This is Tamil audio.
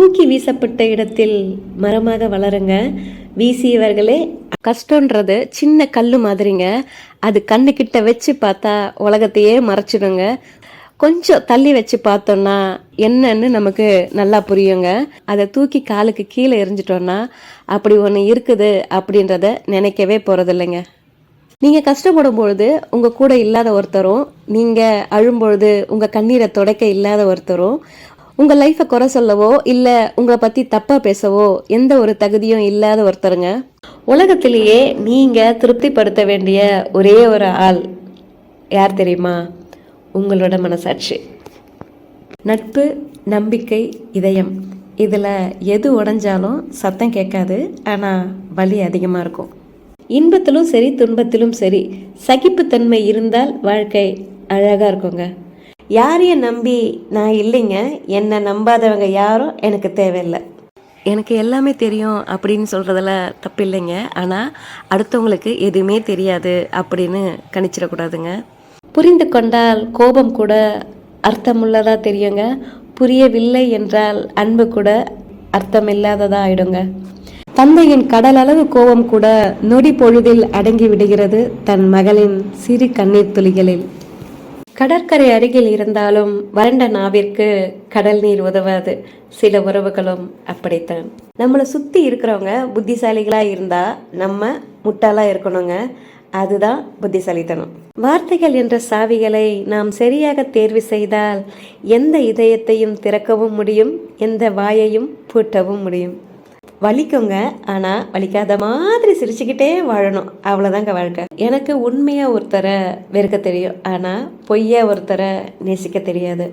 தூக்கி வீசப்பட்ட இடத்தில் மரமாக வளருங்க. வீசியவர்களே கஷ்டன்றது சின்ன கல் மாதிரிங்க. அது கண்ணுக்கிட்ட வச்சு பார்த்தா உலகத்தையே மறைச்சிடுங்க. கொஞ்சம் தள்ளி வச்சு பார்த்தோம்னா என்னன்னு நமக்கு நல்லா புரியுங்க. அதை தூக்கி காலுக்கு கீழே எரிஞ்சிட்டோம்னா அப்படி ஒன்று இருக்குது அப்படின்றத நினைக்கவே போகிறதில்லைங்க நீங்கள் கஷ்டப்படும் பொழுது உங்கள் கூட இல்லாத ஒருத்தரும் நீங்கள் அழும்பொழுது உங்கள் கண்ணீரை துடைக்க இல்லாத ஒருத்தரும் உங்கள் லைஃப்பை குறை சொல்லவோ இல்லை உங்களை பற்றி தப்பாக பேசவோ எந்த ஒரு தகுதியும் இல்லாத ஒருத்தருங்க. உலகத்திலேயே நீங்கள் திருப்திப்படுத்த வேண்டிய ஒரே ஒரு ஆள் யார் தெரியுமா? உங்களோட மனசாட்சி. நட்பு நம்பிக்கை இதயம். இதில் எது உடைஞ்சாலும் சத்தம் கேட்காது ஆனால் வலி அதிகமாக இருக்கும். இன்பத்திலும் சரி துன்பத்திலும் சரி சகிப்புத்தன்மை இருந்தால் வாழ்க்கை அழகாக இருக்குங்க. யாரையும் நம்பி நான் இல்லைங்க. என்னை நம்பாதவங்க யாரும் எனக்கு தேவையில்லை. எனக்கு எல்லாமே தெரியும் அப்படின்னு சொல்கிறதுல தப்பு இல்லைங்க ஆனால் அடுத்தவங்களுக்கு எதுவுமே தெரியாது அப்படின்னு கணிச்சிடக்கூடாதுங்க. புரிந்து கொண்டால் கோபம் கூட அர்த்தமுள்ளதா தெரியுங்க. புரியவில்லை என்றால் அன்பு கூட அர்த்தமில்லாததா ஆயிடுங்க. தந்தையின் கடல் அளவு கோபம் கூட நொடி பொழுதில் அடங்கி விடுகிறது தன் மகளின் சிறு கண்ணீர் துளிகளில். கடற்கரை அருகில் இருந்தாலும் வறண்ட நாவிற்கு கடல் நீர் உதவாது. சில உறவுகளும் அப்படித்தான். நம்மளை சுற்றி இருக்கிறவங்க புத்திசாலிகளாக இருந்தால் நம்ம முட்டாளாக இருக்கணுங்க. அதுதான் புத்திசாலித்தனம். வார்த்தைகள் என்ற சாவிகளை நாம் சரியாக தேர்வு செய்தால் எந்த இதயத்தையும் திறக்கவும் முடியும் எந்த வாயையும் பூட்டவும் முடியும். வலிக்குங்க. ஆனால் வலிக்காத மாதிரி சிரிச்சுக்கிட்டே வாழணும். அவ்வளோதாங்க வாழ்க்கை. எனக்கு உண்மையாக ஒருத்தரை வெறுக்க தெரியும். ஆனால் பொய்யா ஒருத்தரை நேசிக்க தெரியாது.